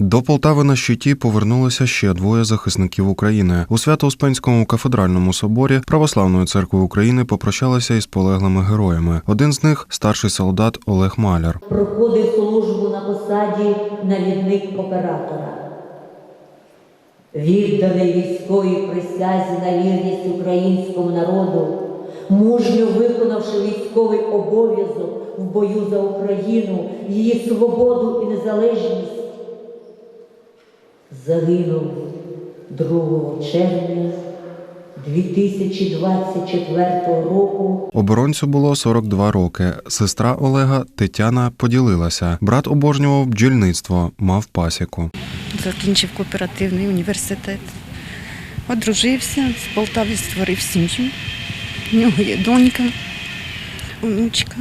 До Полтави на щиті повернулося ще двоє захисників України. У Свято-Успенському кафедральному соборі Православної церкви України попрощалися із полеглими героями. Один з них старший солдат Олег Маляр. проходив службу на посаді навідник оператора. Відданий військовій присязі на вірність українському народу, мужньо виконавши військовий обов'язок в бою за Україну, її свободу і незалежність, загинув 2 червня 2024 року Оборонцю було 42 роки. Сестра Олега Тетяна поділилася. Брат обожнював бджільництво, мав пасіку. закінчив кооперативний університет. Одружився, з Полтави створив сім'ю. У нього є донька, онучка.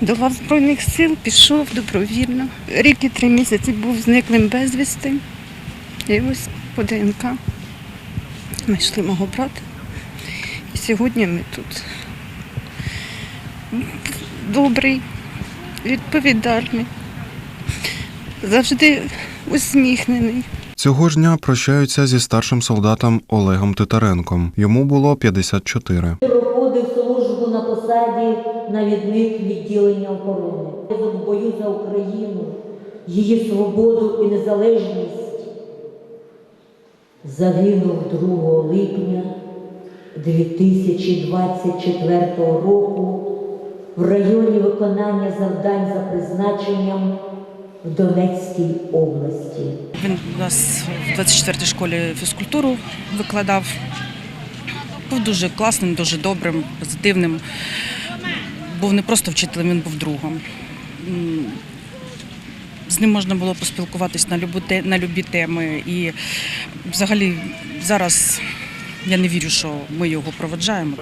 До лав Збройних сил пішов добровільно. Рік і три місяці був зниклим безвісти. І ось по ДНК знайшли мого брата. І сьогодні ми тут. Добрий, відповідальний, завжди усміхнений. Цього ж дня прощаються зі старшим солдатом Олегом Титаренком. Йому було 54. проходив службу на посаді навідник відділення охорони. В бою за Україну, її свободу і незалежність загинув 2 липня 2024 року в районі виконання завдань за призначенням в Донецькій області. Він у нас в 24-й школі фізкультуру викладав. Був дуже класним, дуже добрим, позитивним. Був не просто вчителем, він був другом. З ним можна було поспілкуватись на любу на любі теми. І взагалі зараз я не вірю, що ми його проведжаємо.